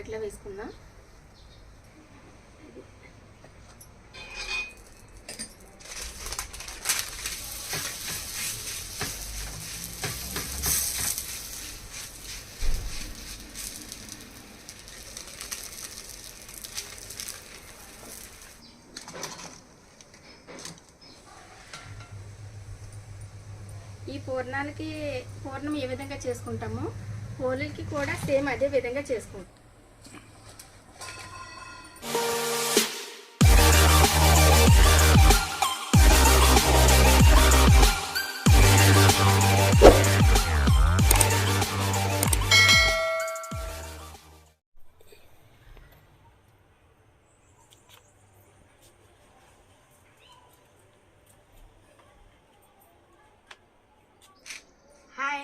అట్లా వేసుకుందాం? ఈ పూర్ణాలకి పూర్ణం ఏ విధంగా చేసుకుంటామో హోలీకి కూడా సేమ్ అదే విధంగా చేసుకుంటాం.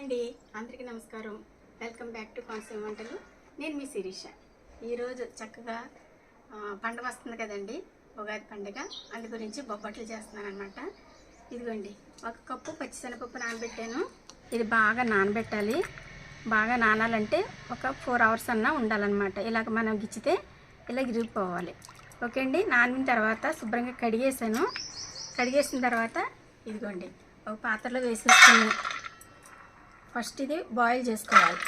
అండి. అందరికీ నమస్కారం. వెల్కమ్ బ్యాక్ టు కాన్సెమ్ వంటలు. నేను మీ శిరీష. ఈరోజు చక్కగా పండగ వస్తుంది కదండి. ఉగాది పండుగ. అందు గురించి బొబ్బట్లు చేస్తున్నాను అనమాట ఇదిగోండి. ఒక కప్పు పచ్చిశనగపప్పు నానబెట్టాను. ఇది బాగా నానబెట్టాలి. బాగా నానాలంటే ఒక ఫోర్ అవర్స్ అన్నా ఉండాలన్నమాట. ఇలాగ మనం గిచ్చితే ఇలా ఇరిగిపోవాలి. ఓకే అండి. నానిన తర్వాత శుభ్రంగా కడిగేసాను కడిగేసిన తర్వాత ఇదిగోండి. ఒక పాత్రలో వేసేసుకున్నాను. ఫస్ట్ ఇది బాయిల్ చేసుకోవాలి.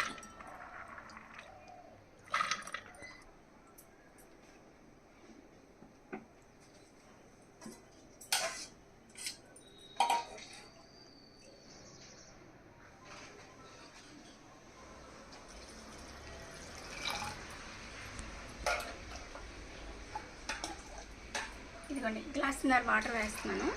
ఇదిగోండి గ్లాసున్నర వాటర్ వేస్తున్నాను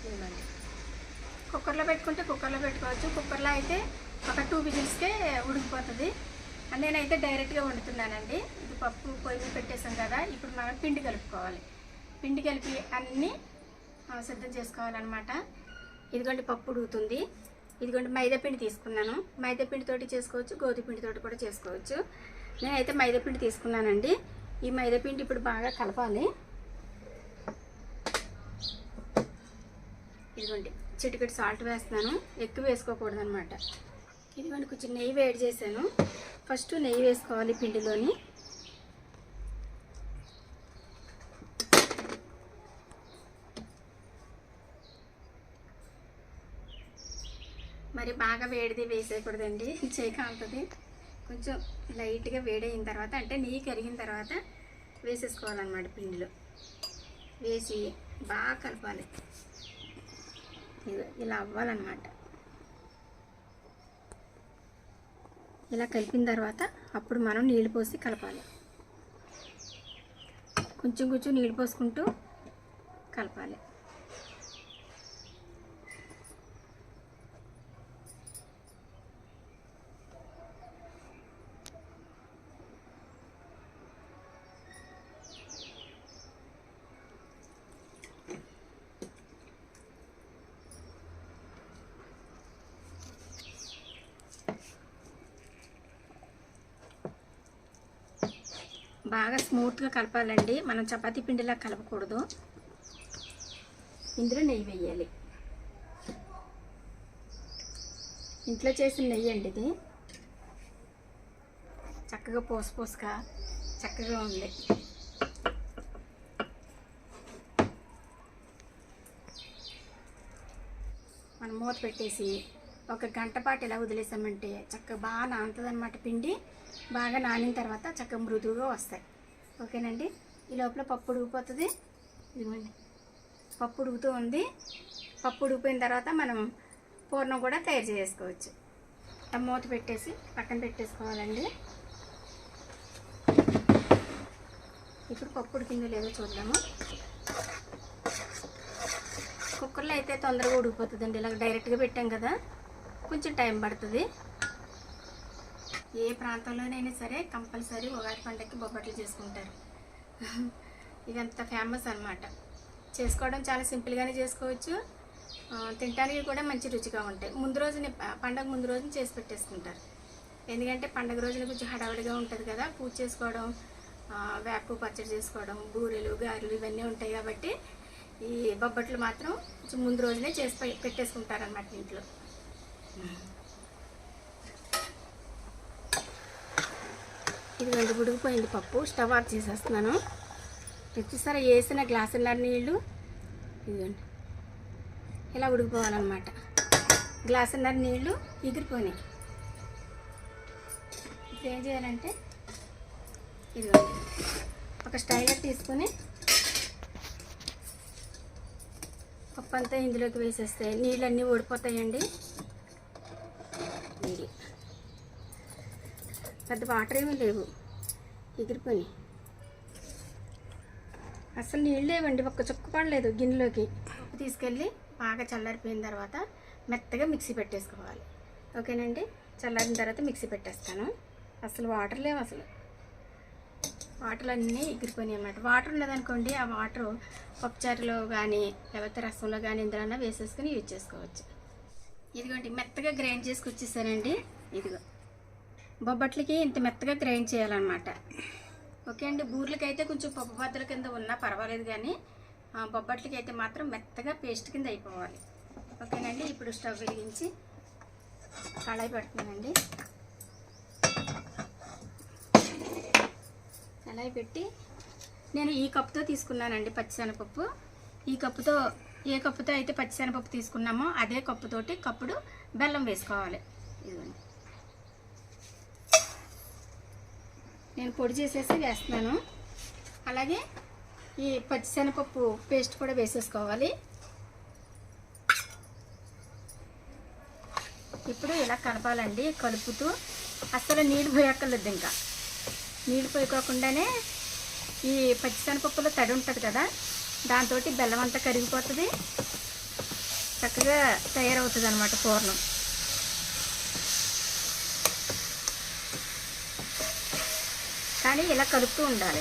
ఇదిగోండి కుక్కర్లో పెట్టుకుంటే కుక్కర్లో పెట్టుకోవచ్చు. కుక్కర్లో అయితే ఒక టూ విజిల్స్కే ఉడికిపోతుంది. నేనైతే డైరెక్ట్గా వండుతున్నానండి. ఇది పప్పు పొయ్యి పెట్టేసాం కదా ఇప్పుడు మనం పిండి కలుపుకోవాలి. పిండి కలిపి అన్నీ సిద్ధం చేసుకోవాలన్నమాట. ఇదిగోండి పప్పు ఉడుకుతుంది. ఇదిగోండి మైదాపిండి తీసుకున్నాను. మైదాపిండితోటి చేసుకోవచ్చు గోధుమపిండితోటి కూడా చేసుకోవచ్చు. నేనైతే మైదాపిండి తీసుకున్నానండి. ఈ మైదాపిండి ఇప్పుడు బాగా కలపాలి. ఇదిగోండి. చిటికెట్ సాల్ట్ వేస్తున్నాను. ఎక్కువ వేసుకోకూడదు అనమాట ఇదిగోండి కొంచెం నెయ్యి వేడి చేశాను. ఫస్ట్ నెయ్యి వేసుకోవాలి పిండిలోని. మరి బాగా వేడిది వేసేయకూడదండి. చేయి కాలుతుంది కొంచెం లైట్గా వేడైన తర్వాత అంటే నెయ్యి కరిగిన తర్వాత వేసేసుకోవాలన్నమాట పిండిలో. వేసి బాగా కలపాలి. ఇలా అవ్వాలన్నమాట. ఇలా కలిపిన తర్వాత అప్పుడు మనం నీళ్ళు పోసి కలపాలి. కొంచెం కొంచెం నీళ్ళు పోసుకుంటూ కలపాలి. బాగా స్మూత్గా కలపాలండి. మనం చపాతీ పిండిలా కలపకూడదు. ఇందులో నెయ్యి వేయాలి. ఇంట్లో చేసిన నెయ్యి అండి ఇది. చక్కగా పోస చక్కగా ఉంది. మనం మూత పెట్టేసి ఒక గంట పాటు ఇలా వదిలేసామంటే చక్కగా బాగా నానుతుంది అనమాట పిండి. బాగా నానిన తర్వాత చక్కగా మృదువుగా వస్తాయి. ఓకేనండి? ఈ లోపల పప్పు ఉడిగిపోతుంది ఇదిగోండి. పప్పు ఉడుకుతూ ఉంది. పప్పు ఉడికిపోయిన తర్వాత మనం పూర్ణం కూడా తయారు చేసుకోవచ్చు. మూత పెట్టేసి పక్కన పెట్టేసుకోవాలండి. ఇప్పుడు పప్పు ఉడికిందో లేదో చూద్దాము. కుక్కర్లో అయితే తొందరగా ఉడికిపోతుందండి. ఇలా డైరెక్ట్గా పెట్టాం కదా. కొంచెం టైం పడుతుంది. ఏ ప్రాంతంలోనైనా సరే కంపల్సరీ ఉగాది పండగకి బొబ్బట్లు చేసుకుంటారు. ఇదంతా ఫేమస్ అన్నమాట. చేసుకోవడం చాలా సింపుల్గానే చేసుకోవచ్చు. తినడానికి కూడా మంచి రుచిగా ఉంటాయి. ముందు రోజున పండగ ముందు రోజున చేసి పెట్టేసుకుంటారు. ఎందుకంటే పండగ రోజున కొంచెం హడావిడిగా ఉంటుంది కదా పూజ చేసుకోవడం వేపు వేప పచ్చడి చేసుకోవడం బూరెలు గారెలు ఇవన్నీ ఉంటాయి కాబట్టి ఈ బొబ్బట్లు మాత్రం కొంచెం ముందు రోజునే చేసి పెట్టేసుకుంటారనమాట ఇంట్లో. ఇది ఇదిగోండి ఉడికిపోయింది పప్పు. స్టవ్ ఆఫ్ చేసేస్తున్నాను. ప్రతిసారి వేసిన గ్లాసున్నర నీళ్ళు ఇదిగోండి. ఇలా ఉడికిపోవాలన్నమాట. గ్లాసున్నర నీళ్ళు ఎగిరిపోయినాయి. ఇప్పుడు ఏం చేయాలంటే ఇదిగోండి. ఒక స్టైలర్ తీసుకొని పప్పు అంతా ఇందులోకి వేసేస్తే నీళ్ళన్నీ ఓడిపోతాయండి ఇది పెద్ద వాటర్ ఏమీ లేవు. ఎగిరిపోయి అసలు నీళ్ళు లేవండి ఒక్క చుక్క పడలేదు గిన్నెలోకి. ఉప్పు తీసుకెళ్ళి బాగా చల్లారిపోయిన తర్వాత మెత్తగా మిక్సీ పెట్టేసుకోవాలి. ఓకేనండి? చల్లారిన తర్వాత మిక్సీ పెట్టేస్తాను. అసలు వాటర్ లేవు అసలు. వాటర్ అన్నీ ఎగిరిపోయినాయి అన్నమాట. వాటర్ ఉన్నదనుకోండి ఆ వాటర్ పప్పుచారులో కానీ లేకపోతే రసంలో కానీ ఇందులో వేసేసుకుని యూజ్ చేసుకోవచ్చు. ఇదిగోండి మెత్తగా గ్రైండ్ చేసుకొచ్చేసానండి ఇదిగో. బొబ్బట్లకి ఇంత మెత్తగా గ్రైండ్ చేయాలన్నమాట. ఓకే అండి బూర్లకైతే కొంచెం పప్పు బద్దల కింద ఉన్నా పర్వాలేదు కానీ బొబ్బట్లకి అయితే మాత్రం మెత్తగా పేస్ట్ కింద అయిపోవాలి. ఓకేనండి ఇప్పుడు స్టవ్ వెలిగించి కళాయి పెడుతున్నానండి కళాయి పెట్టి నేను ఈ కప్పుతో తీసుకున్నానండి పచ్చిశనగపప్పు. ఈ కప్పుతో ఏ కప్పుతో అయితే పచ్చిశనగపప్పు తీసుకున్నామో అదే కప్పుతోటి కప్పుడు బెల్లం వేసుకోవాలి. ఇదిగోండి. నేను పొడి చేసేసి వేస్తున్నాను. అలాగే ఈ పచ్చిశనగపప్పు పేస్ట్ కూడా వేసేసుకోవాలి. ఇప్పుడు ఇలా కలపాలండి కలుపుతూ. అస్సలు నీళ్ళు పోయక్కర్లేదు ఇంకా. నీళ్ళు పోయకోకుండానే ఈ పచ్చిశనగపప్పులో తడి ఉంటుంది కదా దాంతో బెల్లం అంతా కరిగిపోతుంది. చక్కగా తయారవుతుంది అనమాట పూర్ణం కానీ ఇలా కలుపుతూ ఉండాలి.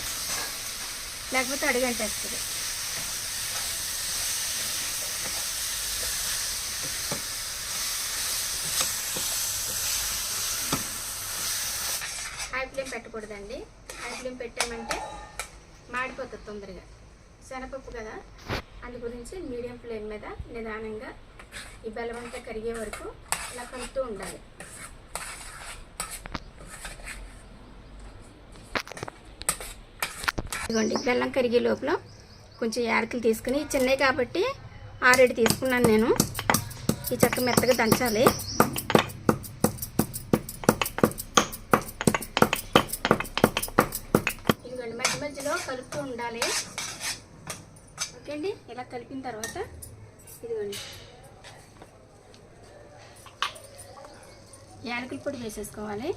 లేకపోతే అడుగంటేస్తుంది హై ఫ్లేమ్ పెట్టకూడదండి. హై ఫ్లేమ్ పెట్టామంటే మాడిపోతుంది తొందరగా. శనపప్పు కదా అందు గురించి మీడియం ఫ్లేమ్ మీద నిదానంగా ఈ బెల్లం అంతా కరిగే వరకు ఇలా కలుపుతూ ఉండాలి. ఇదిగోండి బెల్లం కరిగే లోపల కొంచెం యాలకులు తీసుకుని చిన్నవి కాబట్టి ఆరేడు తీసుకున్నాను నేను. ఈ చెక్క మెత్తగా దంచాలి. ఇదిగోండి మధ్య మధ్యలో కలుపుతూ ఉండాలి. ఓకే అండి ఇలా కలిపిన తర్వాత ఇదిగోండి. యాలకుల పొడి వేసేసుకోవాలి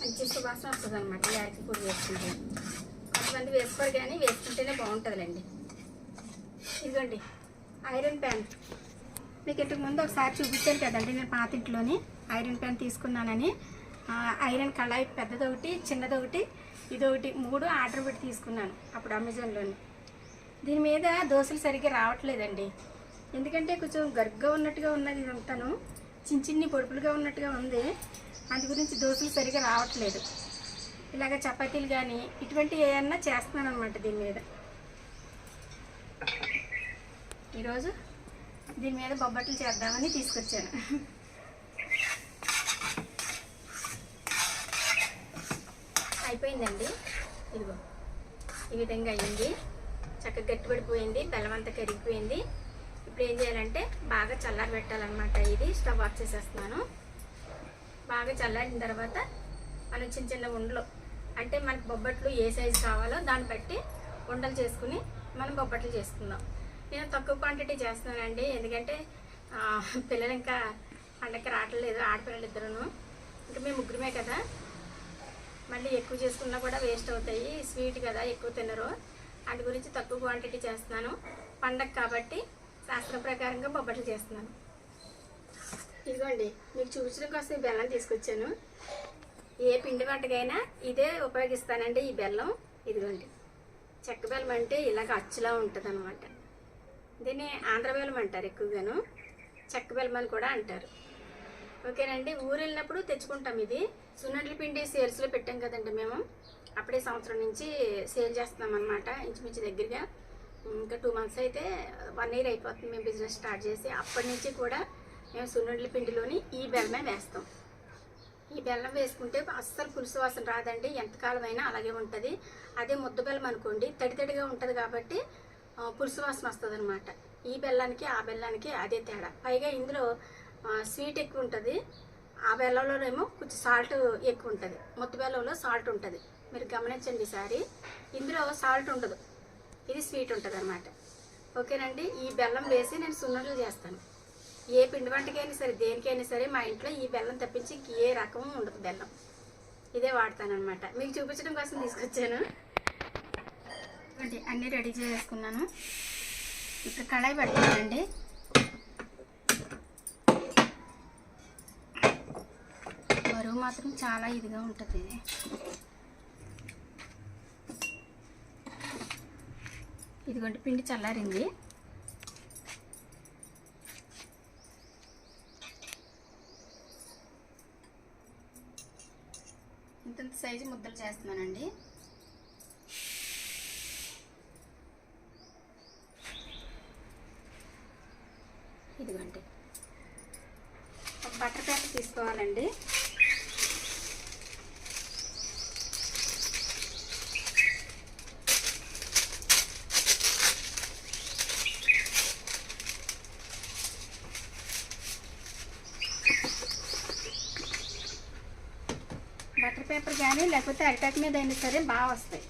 మంచి సువాసన వస్తుంది అనమాట యాలకుల పొడి వేసుకుంటే. కొంతమంది వేసుకోరు కానీ వేసుకుంటేనే బాగుంటుందిలేండి. ఇదిగోండి ఐరన్ ప్యాన్. మీకు ఇంతకు ముందు ఒకసారి చూపించాను కదండి నేను పాత ఇంట్లోని ఐరన్ ప్యాన్ తీసుకున్నానని. ఐరన్ కళాయి పెద్దదొకటి చిన్నదొకటి ఇదొకటి మూడు ఆర్డర్ పెట్టి తీసుకున్నాను అప్పుడు అమెజాన్లోని. దీని మీద దోశలు సరిగ్గా రావట్లేదండి. ఎందుకంటే కొంచెం గరుగ్గా ఉన్నట్టుగా ఉన్నది ఇదంతాను. చిన్న చిన్ని పొడుపులుగా ఉన్నట్టుగా ఉంది. అందు గురించి దోశలు సరిగ్గా రావట్లేదు. ఇలాగ చపాతీలు కానీ ఇటువంటివి ఏమన్నా చేస్తున్నాను అనమాట దీని మీద. ఈరోజు దీని మీద బొబ్బట్లు చేద్దామని తీసుకొచ్చాను. అయిపోయిందండి. ఇదిగో ఈ విధంగా అయ్యింది చక్కగా గట్టిపడిపోయింది బెల్లం అంతా కరిగిపోయింది. ఇప్పుడు ఏం చేయాలంటే బాగా చల్లారి పెట్టాలన్నమాట ఇది. స్టవ్ ఆఫ్ చేసేస్తున్నాను. బాగా చల్లారిన తర్వాత మనం చిన్న చిన్న ఉండలు అంటే మనకి బొబ్బట్లు ఏ సైజు కావాలో దాన్ని బట్టి ఉండలు చేసుకుని మనం బొబ్బట్లు చేసుకుందాం. నేను తక్కువ క్వాంటిటీ చేస్తున్నానండి. ఎందుకంటే పిల్లలు ఇంకా పండగకి రావట్లేదు ఆడపిల్లలు ఇద్దరును. ఇంకా మేము ముగ్గురమే కదా. మళ్ళీ ఎక్కువ చేసుకున్నా కూడా వేస్ట్ అవుతాయి. స్వీట్ కదా ఎక్కువ తినరు. వాటి గురించి తక్కువ క్వాంటిటీ చేస్తున్నాను. పండగ కాబట్టి శాస్త్రం ప్రకారంగా బొబ్బట్లు చేస్తున్నాను. ఇదిగోండి మీకు చూపించడం కోసం బెల్లం తీసుకొచ్చాను. ఏ పిండి వంటకైనా ఇదే ఉపయోగిస్తానండి ఈ బెల్లం. ఇదిగోండి. చెక్క బెల్లం అంటే ఇలాగ అచ్చులా ఉంటుంది అనమాట దీన్ని ఆంధ్ర బెల్లం అంటారు ఎక్కువగాను. చెక్క బెల్లం అని కూడా అంటారు. ఓకేనండి. ఊరు వెళ్ళినప్పుడు తెచ్చుకుంటాం ఇది. సున్నట్ల పిండి సేల్స్లో పెట్టాం కదండి మేము. అప్పుడే సంవత్సరం నుంచి సేల్ చేస్తున్నాం అనమాట ఇంచుమించు దగ్గరగా. ఇంకా టూ మంత్స్ అయితే వన్ ఇయర్ అయిపోతుంది మేము బిజినెస్ స్టార్ట్ చేసి. అప్పటి నుంచి కూడా మేము సున్నట్ల పిండిలోని ఈ బెల్లమే వేస్తాం. ఈ బెల్లం వేసుకుంటే అస్సలు పులుసు వాసన రాదండి ఎంతకాలం అయినా అలాగే ఉంటుంది. అదే ముద్ద బెల్లం అనుకోండి తడి తడిగా ఉంటుంది కాబట్టి పులుసు వాసన వస్తుంది అనమాట ఈ బెల్లానికి ఆ బెల్లానికి అదే తేడా. పైగా ఇందులో స్వీట్ ఎక్కువ ఉంటుంది. ఆ బెల్లంలోనేమో కొంచెం సాల్ట్ ఎక్కువ ఉంటుంది. ముద్ద బెల్లంలో సాల్ట్ ఉంటుంది. మీరు గమనించండి ఈసారి. ఇందులో సాల్ట్ ఉండదు. ఇది స్వీట్ ఉంటుంది అనమాట ఓకేనండి? ఈ బెల్లం వేసి నేను సున్నుండలు చేస్తాను. ఏ పిండి వంటకైనా సరే దేనికైనా సరే మా ఇంట్లో ఈ బెల్లం తప్పించి ఏ రకం ఉండదు బెల్లం. ఇదే వాడతాను అనమాట మీకు చూపించడం కోసం తీసుకొచ్చాను. అన్నీ రెడీ చేసుకున్నాను ఇప్పుడు కళాయి పెడతానండి. బరువు మాత్రం చాలా ఇదిగా ఉంటుంది. ఇది ఇదిగోండి పిండి చల్లారింది ఇంత సైజు ముద్దలు చేస్తున్నానండి ఇదిగోండి ఒక బటర్ పేపర్ తీసుకోవాలండి బటర్ పేపర్ కానీ లేకపోతే అరిటాక్ మీద అయినా సరే బాగా వస్తాయి.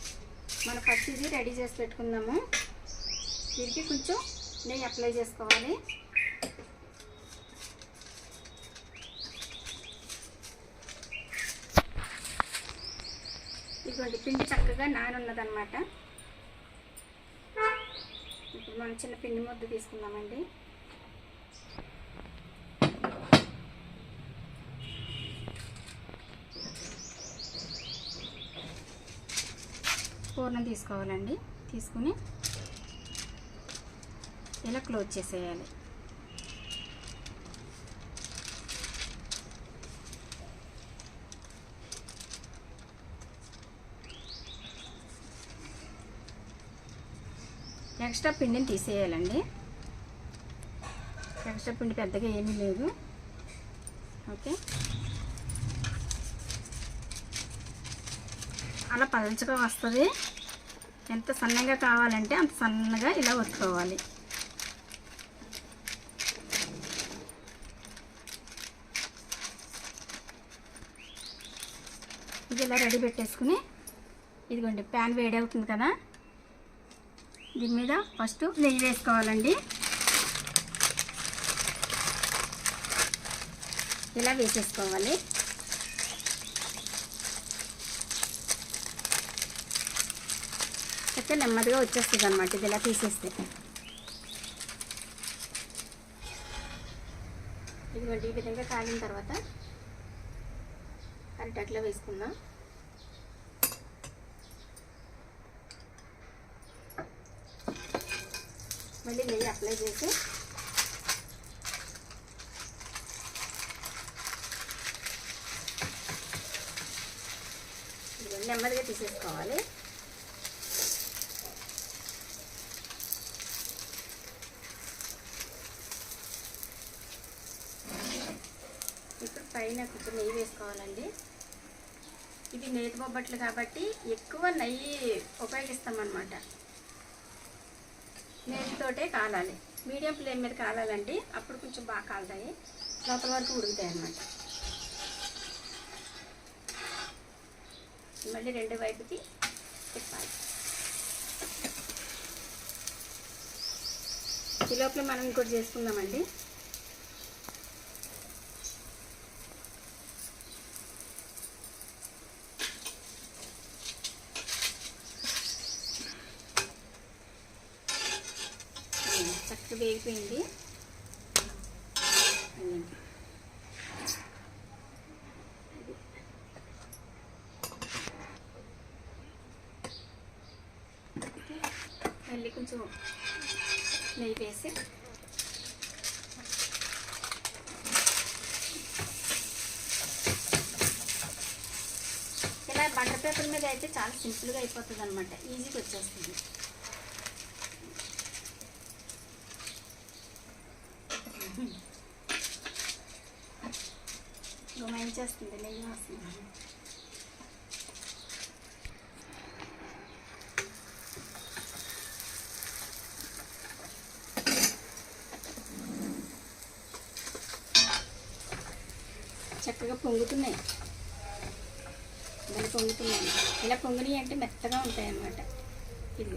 మనం ఫస్ట్ ఇది రెడీ చేసి పెట్టుకుందాము. దీనికి కొంచెం నెయ్యి అప్లై చేసుకోవాలి. ఇదిగోండి పిండి చక్కగా నానున్నదనమాట ఇప్పుడు మనం చిన్న పిండి ముద్ద తీసుకుందామండి పూర్ణం తీసుకోవాలండి. తీసుకుని ఇలా క్లోజ్ చేసేయాలి. ఎక్స్ట్రా పిండిని తీసేయాలండి. ఎక్స్ట్రా పిండి పెద్దగా ఏమీ లేదు. ఓకే. అలా పలచగా వస్తుంది. ఎంత సన్నగా కావాలంటే అంత సన్నగా ఇలా ఒత్తుకోవాలి. ఇది ఇలా రెడీ పెట్టేసుకుని ఇదిగోండి ప్యాన్ వేడి అవుతుంది కదా. దీని మీద ఫస్ట్ నెయ్యి వేసుకోవాలండి. ఇలా వేసేసుకోవాలి. అయితే నెమ్మదిగా వచ్చేస్తుంది అనమాట ఇది ఇలా తీసేస్తే. ఇదిగోండి ఈ విధంగా కాగిన తర్వాత అరిటట్లో వేసుకుందాం. మళ్ళీ నెయ్యి అప్లై చేసి నెమ్మదిగా తీసేసుకోవాలి ఇప్పుడు పైన కొంచెం నెయ్యి వేసుకోవాలండి. ఇవి నేతి బొబ్బట్లు కాబట్టి ఎక్కువ నెయ్యి ఉపయోగిస్తామన్నమాట. నేతితోటే కాలాలి. మీడియం ఫ్లేమ్ మీద కాలాలండి. అప్పుడు కొంచెం బాగా కాలుతాయి. లోపల వరకు ఉడుకుతాయి అన్నమాట. మళ్ళీ రెండు వైపుకి తిప్పాలి. ఈ లోపల మనం ఇంకోటి చేసుకుందామండి. అయిపోయింది. మళ్ళీ కొంచెం నెయ్యి వేసి ఇలా బండ పేపర్ మీద అయితే చాలా సింపుల్గా అయిపోతుంది అనమాట ఈజీగా వచ్చేస్తుంది. గుమాయించేస్తుంది నెయ్యి వస్తుంది చక్కగా పొంగుతున్నాయి ఇలా పొంగుతున్నాయి ఇలా పొంగినాయి అంటే మెత్తగా ఉంటాయి అన్నమాట ఇది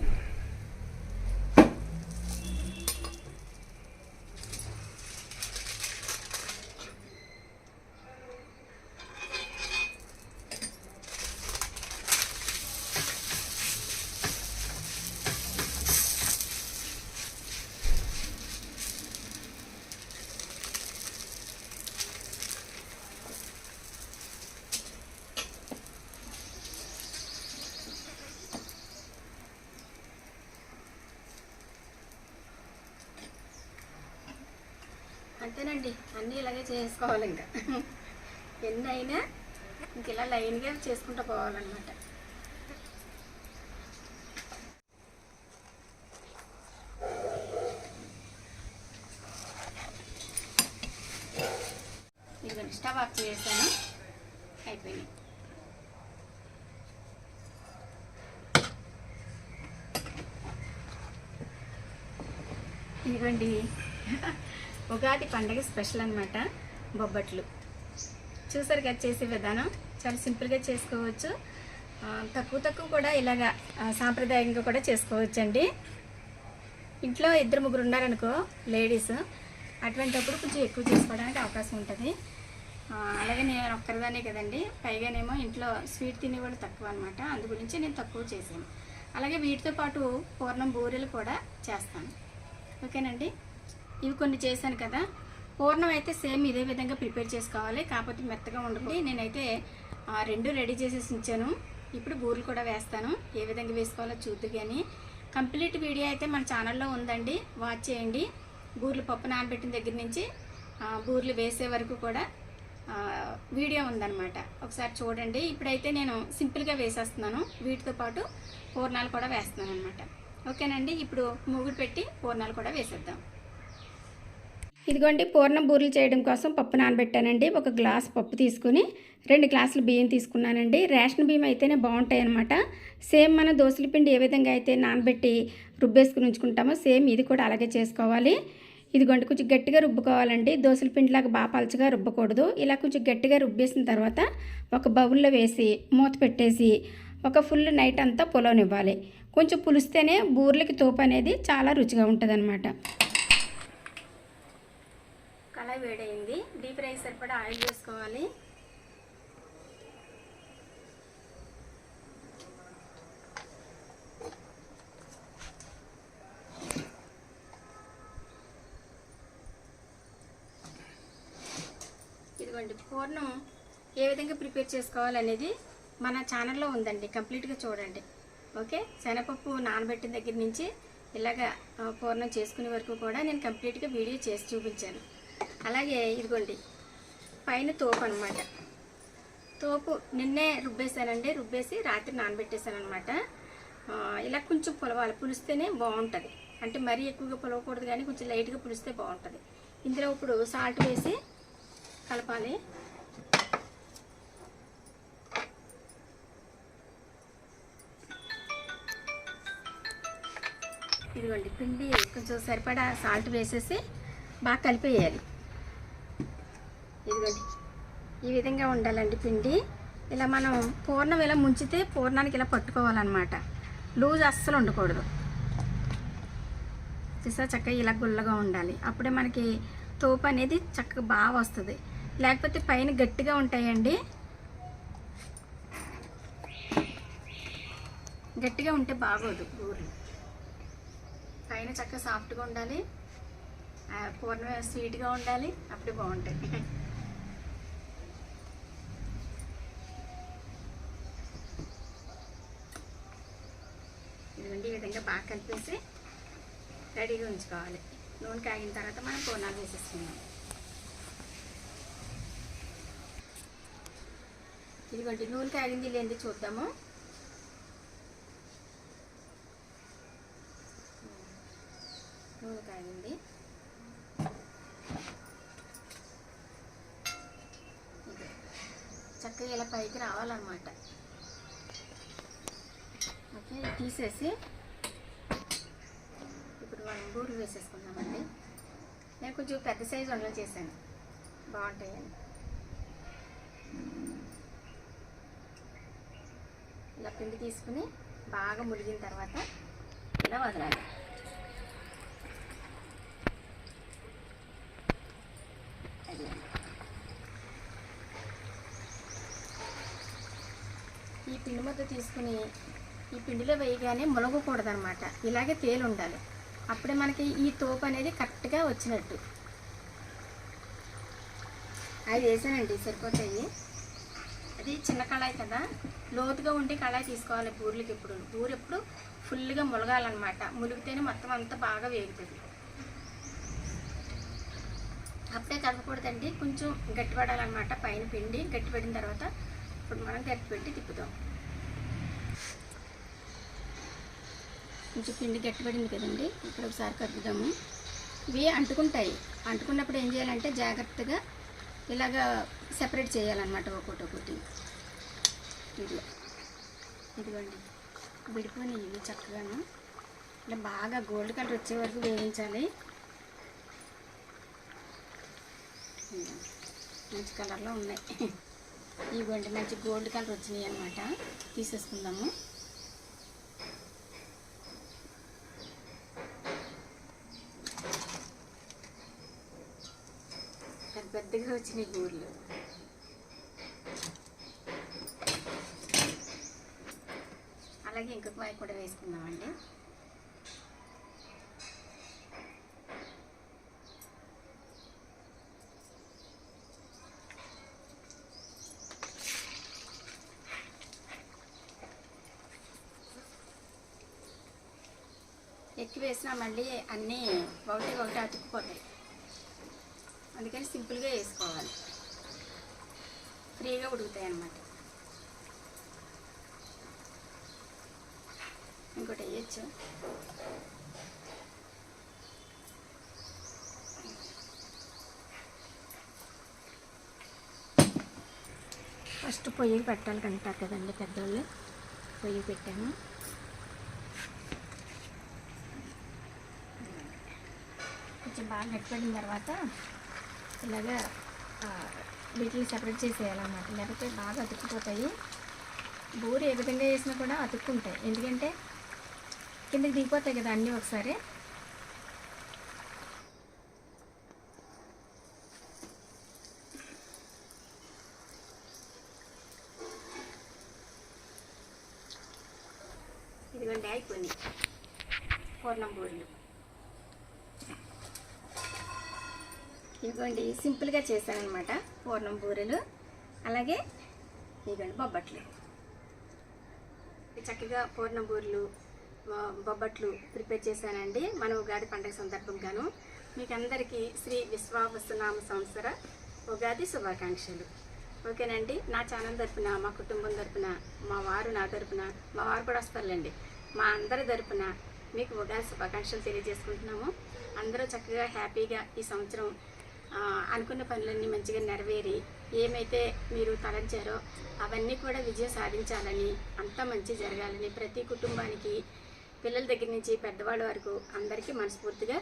అంతేనండి అన్నీ ఇలాగే చేసుకోవాలి ఇంకా. ఎన్ని అయినా ఇంక ఇలా లైన్గా చేసుకుంటూ పోవాలన్నమాట. ఇదిగోండి స్టవ్ ఆఫ్ చేసాను. అయిపోయింది. ఇదిగోండి. ఉగాది పండగ స్పెషల్ అనమాట బొబ్బట్లు. చూసారు కదా చేసే విధానం? చాలా సింపుల్గా చేసుకోవచ్చు. తక్కువ తక్కువ కూడా ఇలాగా సాంప్రదాయంగా కూడా చేసుకోవచ్చండి. ఇంట్లో ఇద్దరు ముగ్గురు ఉన్నారనుకో లేడీస్ అటువంటిప్పుడు కొంచెం ఎక్కువ చేసుకోవడానికి అవకాశం ఉంటుంది. అలాగే నేను ఒక్కరిదానే కదండి. పైగానేమో ఇంట్లో స్వీట్ తినేవాళ్ళు తక్కువ అనమాట అందు గురించి నేను తక్కువ చేశాను అలాగే వీటితో పాటు పూర్ణం బూరెలు కూడా చేస్తాను. ఓకేనండి? ఇవి కొన్ని చేశాను కదా. పూర్ణం అయితే సేమ్ ఇదే విధంగా ప్రిపేర్ చేసుకోవాలి. కాకపోతే మెత్తగా ఉండకండి నేనైతే రెండు రెడీ చేసేసి ఉంచాను. ఇప్పుడు బూరెలు కూడా వేస్తాను. ఏ విధంగా వేసుకోవాలో చూద్దు కానీ కంప్లీట్ వీడియో అయితే మన ఛానల్లో ఉందండి. వాచ్ చేయండి. బూరెలు పప్పు నానబెట్టిన దగ్గర నుంచి ఆ, బూరెలు వేసే వరకు కూడా వీడియో ఉందన్నమాట. ఒకసారి చూడండి. ఇప్పుడైతే నేను సింపుల్గా వేసేస్తున్నాను. వీటితో పాటు పూర్ణాలు కూడా వేస్తున్నాను అనమాట ఓకేనండి. ఇప్పుడు మూగుడు పెట్టి పూర్ణాలు కూడా వేసేద్దాం. ఇదిగోండి పూర్ణం బూరెలు చేయడం కోసం పప్పు నానబెట్టానండి. ఒక గ్లాస్ పప్పు తీసుకుని రెండు గ్లాసులు బియ్యం తీసుకున్నానండి. రేషన్ బియ్యం అయితేనే బాగుంటాయి అనమాట సేమ్ మన దోశల పిండి ఏ విధంగా అయితే నానబెట్టి రుబ్బేసుకుని ఉంచుకుంటామో సేమ్ ఇది కూడా అలాగే చేసుకోవాలి. ఇదిగోండి కొంచెం గట్టిగా రుబ్బుకోవాలండి. దోశల పిండిలాగా బాగా పలచగా రుబ్బకూడదు. ఇలా కొంచెం గట్టిగా రుబ్బేసిన తర్వాత ఒక బౌల్లో వేసి మూత పెట్టేసి ఒక ఫుల్ నైట్ అంతా పొలవనివ్వాలి. కొంచెం పులిస్తేనే బూర్లకి తోపు అనేది చాలా రుచిగా ఉంటుంది కళాయి వేడైంది. డీప్ ఫ్రై సరిపడా ఆయిల్ వేసుకోవాలి. ఇదిగోండి పూర్ణం ఏ విధంగా ప్రిపేర్ చేసుకోవాలనేది మన ఛానల్లో ఉందండి. కంప్లీట్గా చూడండి. ఓకే? శనగపప్పు నానబెట్టిన దగ్గర నుంచి ఇలాగా పూర్ణం చేసుకునే వరకు కూడా నేను కంప్లీట్గా వీడియో చేసి చూపించాను. అలాగే ఇదిగోండి. పైన తోపు అనమాట తోపు నిన్నే రుబ్బేసానండి రుబ్బేసి రాత్రి నానబెట్టేశాను అనమాట ఇలా కొంచెం పులవాలి. పులిస్తేనే బాగుంటుంది. అంటే మరీ ఎక్కువగా పులవకూడదు కానీ కొంచెం లైట్గా పులిస్తే బాగుంటుంది. ఇందులో ఇప్పుడు సాల్ట్ వేసి కలపాలి. ఇదిగోండి పిండి కొంచెం సరిపడా సాల్ట్ వేసేసి బాగా కలిపేయాలి. ఇదిగోండి. ఈ విధంగా ఉండాలండి పిండి. ఇలా మనం పూర్ణం ఇలా ముంచితే పూర్ణానికి ఇలా పట్టుకోవాలన్నమాట. లూజ్ అస్సలు ఉండకూడదు. చూసా చక్కగా ఇలా గుల్లగా ఉండాలి. అప్పుడే మనకి తోపు అనేది చక్కగా బాగా వస్తుంది. లేకపోతే పైన గట్టిగా ఉంటాయండి. గట్టిగా ఉంటే బాగోదు. బూరెలు పైన చక్కగా సాఫ్ట్గా ఉండాలి. ఆ, పూర్ణ స్వీట్గా ఉండాలి. అప్పుడే బాగుంటుంది ఇదిగోండి ఈ విధంగా బాగా కలిపేసి రెడీగా ఉంచుకోవాలి. నూనె కాగిన తర్వాత మనం పూర్ణాలు వేసేసుకుందాం. ఇదిగోండి నూనె కాగింది లేని చూద్దాము. నూనె కాగింది. చక్కగా ఇలా పైకి రావాలన్నమాట. తీసేసి ఇప్పుడు మనం బూరెలు వేసేసుకున్నామండి నేను కొంచెం పెద్ద సైజు వండలు చేశాను. బాగుంటాయని ఇలా పిండి తీసుకుని బాగా ములిగిన తర్వాత ఇలా వదలాలి. అది. ఈ పిండి ముద్ద తీసుకుని ఈ పిండిలో వేయగానే ములగకూడదనమాట ఇలాగే తేలి ఉండాలి అప్పుడే మనకి ఈ తోపు అనేది కరెక్ట్గా వచ్చినట్టు. అది వేసానండి సరిపోతాయి. అది చిన్న కళాయి కదా. లోతుగా ఉండి కళాయి తీసుకోవాలి బూరెలకి ఎప్పుడు బూరె ఎప్పుడు ఫుల్గా ములగాలన్నమాట. ములిగితేనే మొత్తం అంతా బాగా వేగుతుంది. అప్పుడే కలపకూడదండి. కొంచెం గట్టిపడాలన్నమాట పైన పిండి. గట్టిపడిన తర్వాత ఇప్పుడు మనం గట్టి పెట్టి కొంచెం పిండి గట్టిపడింది కదండి ఇక్కడ ఒకసారి కలుపుదాము. ఇవి అంటుకుంటాయి. అంటుకున్నప్పుడు ఏం చేయాలంటే జాగ్రత్తగా ఇలాగా సెపరేట్ చేయాలన్నమాట ఒక్కొక్కటి ఒకటి. ఇదిలో ఇదిగోండి. విడిపోయి ఇవి చక్కగాను. ఇలా బాగా గోల్డ్ కలర్ వచ్చే వరకు వేయించాలి. మంచి కలర్లో ఉన్నాయి. ఇవ్వండి మంచి గోల్డ్ కలర్ వచ్చినాయి అనమాట తీసేసుకుందాము. పెద్ద వచ్చినాయి గూర్లు. అలాగే ఇంకొక వాయి కూడా వేసుకుందామండి. ఎక్కి వేసినా మళ్ళీ అన్నీ ఒకటి ఒకటి అతుక్కుపోతాయి. అందుకని సింపుల్గా వేసుకోవాలి. ఫ్రీగా ఉడుకుతాయి అన్నమాట ఇంకోటి వేయచ్చు. ఫస్ట్ పొయ్యి పెట్టాలి కంటారు కదండి పెద్దోళ్ళు. పొయ్యి పెట్టాను. కొంచెం బాగా గట్టిపడిన తర్వాత ఇలాగా వీటిని సెపరేట్ చేసేయాలన్నమాట. లేకపోతే బాగా అతుక్కుపోతాయి. బూరి ఏ విధంగా వేసినా కూడా అతుక్కుంటాయి. ఎందుకంటే కిందకి దిగిపోతాయి కదా అన్నీ ఒకసారి. ఇదిగోండి అయిపోయినాయి. పూర్ణం బూరెలు. ఇదిగోండి సింపుల్గా చేశానమాట పూర్ణం బూరెలు. అలాగే ఇదిగోండి బొబ్బట్లు. చక్కగా పూర్ణం బూరెలు బొబ్బట్లు ప్రిపేర్ చేశానండి. మన ఉగాది పండుగ సందర్భంగాను. మీకు అందరికీ శ్రీ విశ్వావసునామ సంవత్సర ఉగాది శుభాకాంక్షలు. ఓకేనండి నా ఛానల్ తరపున మా కుటుంబం తరపున మా వారు నా తరపున మా వారు కూడా వస్తారులేండి. మా అందరి తరపున మీకు ఉగాది శుభాకాంక్షలు తెలియజేసుకుంటున్నాము. అందరూ చక్కగా హ్యాపీగా ఈ సంవత్సరం అనుకున్న పనులన్నీ మంచిగా నెరవేరి ఏమైతే మీరు తలంచారో అవన్నీ కూడా విజయం సాధించాలని అంతా మంచి జరగాలని ప్రతి కుటుంబానికి పిల్లల దగ్గర నుంచి పెద్దవాళ్ళ వరకు అందరికీ మనస్ఫూర్తిగా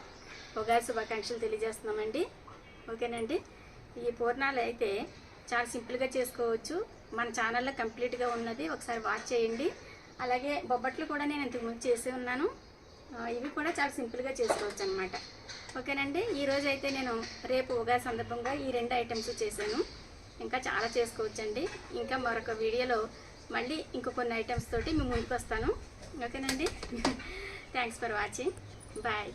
ఉగాది శుభాకాంక్షలు తెలియజేస్తున్నామండి. ఓకేనండి? ఈ పూర్ణాలు అయితే చాలా సింపుల్గా చేసుకోవచ్చు. మన ఛానల్లో కంప్లీట్గా ఉన్నది. ఒకసారి వాచ్ చేయండి. అలాగే బొబ్బట్లు కూడా నేను ఇంతకుముందు చేసి ఉన్నాను. ఇవి కూడా చాలా సింపుల్గా చేసుకోవచ్చు అనమాట ఓకేనండి? ఈరోజు అయితే నేను రేపు ఉగాది సందర్భంగా ఈ రెండు ఐటమ్స్ చేశాను. ఇంకా చాలా చేసుకోవచ్చండి. ఇంకా మరొక వీడియోలో మళ్ళీ ఇంకో కొన్ని ఐటమ్స్ తోటి మేము ముందుకు వస్తాను ఓకేనండి? Thanks for watching bye